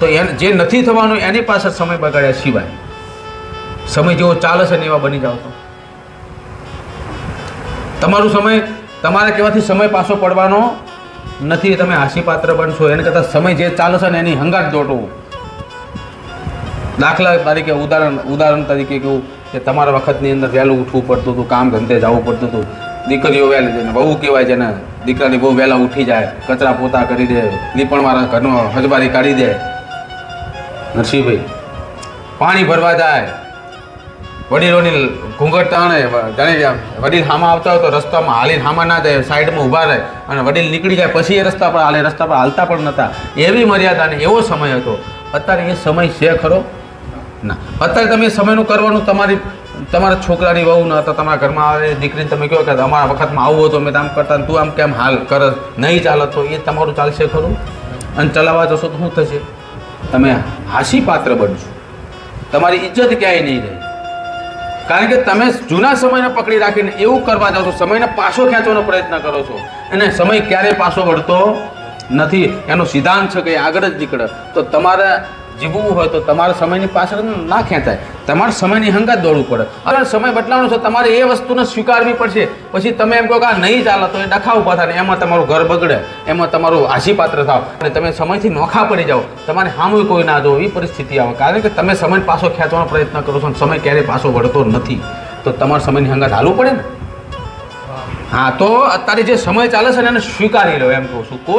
તો એને જે નથી થવાનું એની પાસે સમય બગાડ્યા સિવાય સમય જેવો ચાલે છે ને એવા બની જાવ તો. તમારો સમય, તમારે કહેવાથી સમય પાછો પડવાનો નથી, તમે હાસીપાત્ર બનશો. એને કરતાં સમય જે ચાલે છે ને એની હંગાટ દોટો દાખલા તરીકે, ઉદાહરણ ઉદાહરણ તરીકે કહું કે તમારા વખતની અંદર વહેલું ઉઠવું પડતું હતું, કામ ધંધે જવું પડતું હતું. દીકરીઓ વહેલી જઈને બહુ કહેવાય છે ને, દીકરાની બહુ વહેલા ઉઠી જાય, કચરા પોતા કરી દે લીપણવાળા ઘરનો હજબારી કાઢી દે. નરસિંહભાઈ, પાણી ભરવા જાય. વડીલોની ઘૂંઘટ તાણે જાણે વડીલ હામાં આવતા હોય તો રસ્તામાં હાલીને હામાં ના જાય, સાઈડમાં ઊભા રહે અને વડીલ નીકળી જાય પછી એ રસ્તા પર હાલે, રસ્તા પર હાલતા પણ નહોતા એવી મર્યાદા ને એવો સમય હતો. અત્યારે એ સમય છે ખરો? ના. અત્યારે તમે સમયનું કરવાનું તમારી, તમારા છોકરાની વહુ ન હતા, તમારા ઘરમાં આવે દીકરીને તમે કહો કે અમારા વખતમાં આવું હતું મેં તો આમ કરતા તું આમ કેમ હાલ કર નહીં ચાલત તો એ તમારું ચાલશે ખરું? અને ચલાવવા જશો તો શું થશે? તમે હાસી પાત્ર બનશો. તમારી ઇજ્જત ક્યાંય નહીં રહે. કારણ કે તમે જૂના સમયને પકડી રાખીને એવું કરવા જાઓ છો, સમયને પાછો ખેંચવાનો પ્રયત્ન કરો છો. અને સમય ક્યારેય પાછો વળતો નથી. એનો સિદ્ધાંત છે કે આગળ જ નીકળે. તો તમારે જીવવું હોય તો તમારે સમયની પાછળ ના ખેંચાય. તમારે સમયની હંગાત દોડવું પડે. અને સમય બદલાવાનો છે, તમારે એ વસ્તુને સ્વીકારવી પડશે. પછી તમે એમ કહો કે આ નહીં ચાલે તો એ ડખા ઊભા થાય એમાં તમારું ઘર બગડે. એમાં તમારું હાસીપાત્ર થાવ. અને તમે સમયથી નોખા પડી જાઓ. તમારે સામું કોઈ ના જો એવી પરિસ્થિતિ આવે. કારણ કે તમે સમય પાછો ખેંચવાનો પ્રયત્ન કરો છો અને સમય ક્યારેય પાછો વળતો નથી. તો તમારા સમયની હંગાત હાલવું પડે ને? હા, તો અત્યારે જે સમય ચાલે છે ને એને સ્વીકારી લો એમ કહું છું. કોઈ